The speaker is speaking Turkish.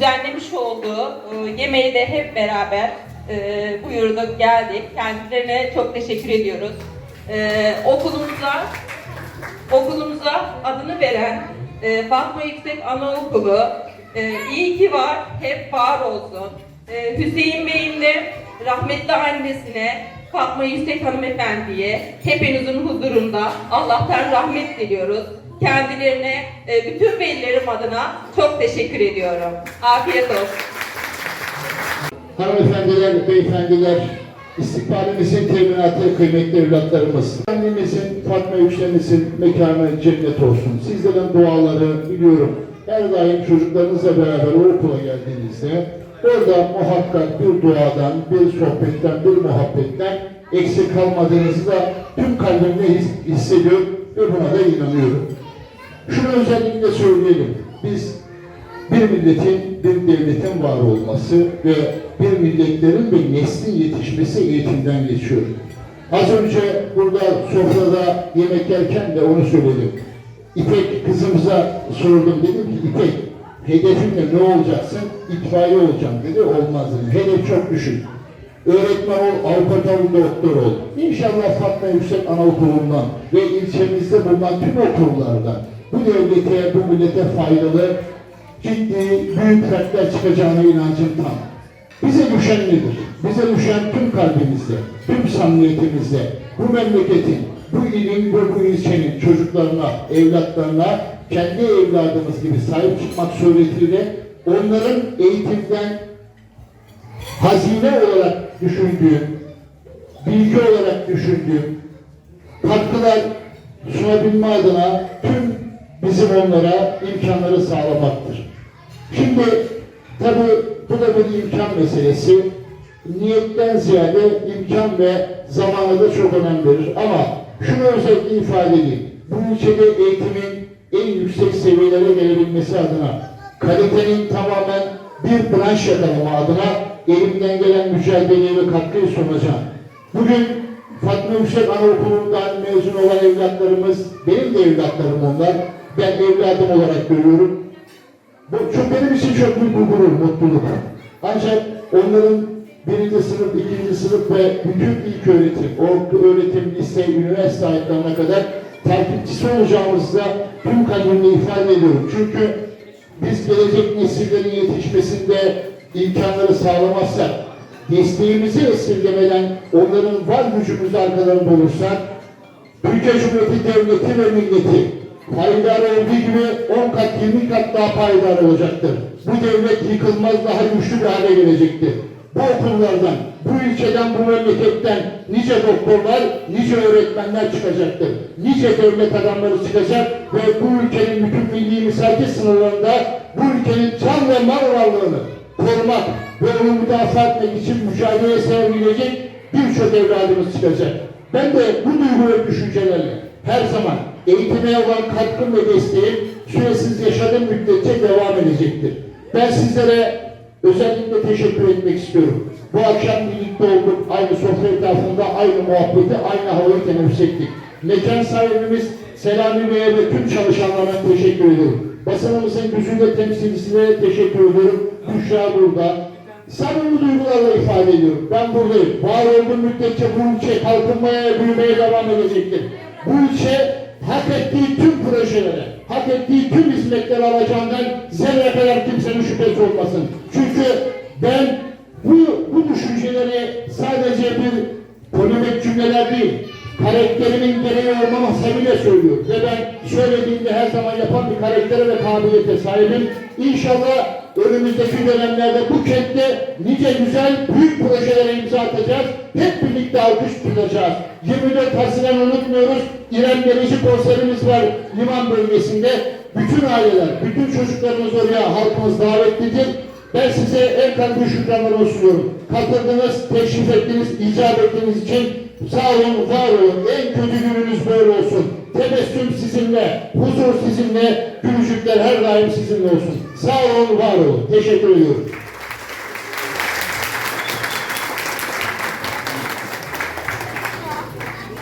düzenlemiş olduğu e, yemeği de hep beraber e, buyurduk, geldik. Kendilerine çok teşekkür ediyoruz. E, okulumuza okulumuza adını veren e, Fatma Yüksek Anaokulu e, iyi ki var, hep var olsun. E, Hüseyin Bey'in de rahmetli annesine Fatma Yüksek Hanımefendiye hepinizin huzurunda Allah'tan rahmet diliyoruz. Kendilerine e, bütün velilerim adına çok teşekkür ediyorum. Afiyet olsun. Hanımefendiler, beyefendiler, istikbalimizin teminatı kıymetli evlatlarımız. Annemizin, Fatma Yüksel'imizin mekanı cennet olsun. Sizlerin duaları biliyorum. Her daim çocuklarınızla beraber o okula geldiğinizde orada muhakkak bir duadan, bir sohbetten, bir muhabbetten eksik kalmadığınızı da tüm kalbimle his- hissediyorum ve buna da inanıyorum. Şunu özellikle söyleyelim. Biz bir milletin, bir devletin var olması ve bir milletlerin ve neslin yetişmesi eğitimden geçiyor. Az önce burada sofrada yemek yerken de onu söyledim. İpek kızımıza sordum dedim ki İpek hedefinle ne olacaksın? İtfaiye olacağım dedi. Olmaz dedim. Hedef çok düşük. Öğretmen ol, avukat ol, doktor ol. İnşallah Fatma Yüksek Anaokulu'ndan ve ilçemizde bulunan tüm okullardan bu devlete, bu millete faydalı, ciddi, büyük fertler çıkacağına inancım tam. Bize düşen nedir? Bize düşen tüm kalbimizde, tüm samimiyetimizde, bu memleketin, bu ilin ve bu ilçenin çocuklarına, evlatlarına kendi evladımız gibi sahip çıkmak suretiyle onların eğitimden hazine olarak düşündüğüm, bilgi olarak düşündüğüm, katkılar sunabilme adına tüm bizim onlara imkanları sağlamaktır. Şimdi tabi bu da bir imkan meselesi. Niyetten ziyade imkan ve zamana da çok önem verir. Ama şunu özellikle ifade edeyim. Bu ülkede eğitimin en yüksek seviyelere gelebilmesi adına, kalitenin tamamen bir branş yakalama adına elimden gelen mücadeleye ve katkıyı sunacağım. Bugün Fatma Yüksek Anaokulu'ndan mezun olan evlatlarımız, benim de evlatlarım onlar. Ben evladım olarak görüyorum. Bu çok benim için çok büyük bir gurur, mutluluk. Ancak onların birinci sınıf, ikinci sınıf ve bütün ilk öğretim, orta öğretim, lise, üniversite hayatlarına kadar takipçisi olacağımızı da tüm kalbimle ifade ediyorum. Çünkü biz gelecek nesillerin yetişmesinde imkanları sağlamazsak, desteğimizi esirgemeden onların var gücümüzü arkalarında olursak, Türkiye Cumhuriyeti Devleti ve milleti payidar olduğu gibi 10 kat 20 kat daha payidar olacaktır. Bu devlet yıkılmaz daha güçlü bir hale gelecektir. Bu okullardan, bu ülkeden, bu memleketten nice doktorlar, nice öğretmenler çıkacaktır. Nice devlet adamları çıkacak ve bu ülkenin bütün milli misaki sınırlarında bu ülkenin can ve mal varlığını korumak ve onu müdafaa etmek için mücadele sergileyecek birçok evladımız çıkacak. Ben de bu duygu ve düşüncelerle her zaman eğitime olan katkım ve desteğim süresiz yaşadığım müddetçe devam edecektir. Ben sizlere özellikle teşekkür etmek istiyorum. Bu akşam birlikte olduk, aynı sofra etrafında aynı muhabbeti, aynı havayı teneffüs ettik. Mekan sahibimiz Selami Bey'e ve tüm çalışanlarına teşekkür ediyorum. Basınımızın güzide temsilcisine teşekkür ediyorum. Büşra burada. Samimi duygularla ifade ediyorum. Ben buradayım. Var olduğum müddetçe bu ülke kalkınmaya, büyümeye devam edecektir. Bu ülke hak ettiği tüm projelere, hak ettiği tüm hizmetleri alacağından zerre kadar kimsenin şüphesi olmasın. Çünkü ben bu, bu düşünceleri sadece bir polemik cümleler değil, karakterimin gereği olmama sebebiyle söylüyorum. Ve ben söylediğimde her zaman yapan bir karaktere ve kabiliyete sahibim. İnşallah önümüzdeki dönemlerde bu kentte nice güzel büyük projelere imza atacağız. Hep birlikte alkış tutacağız. 24 Haziran unutmuyoruz. İrem Derici konserimiz var liman bölgesinde. Bütün aileler, bütün çocuklarımız oraya halkımız davetlidir. Ben size en kalbi şükranlarımı sunuyorum. Katıldınız, teşrif ettiniz, icap ettiğiniz için sağ olun, var olun. En kötü gününüz böyle olsun. Tebessüm sizinle, huzur sizinle, gülücükler her daim sizinle olsun. Sağ olun, var olun. Teşekkür ediyorum.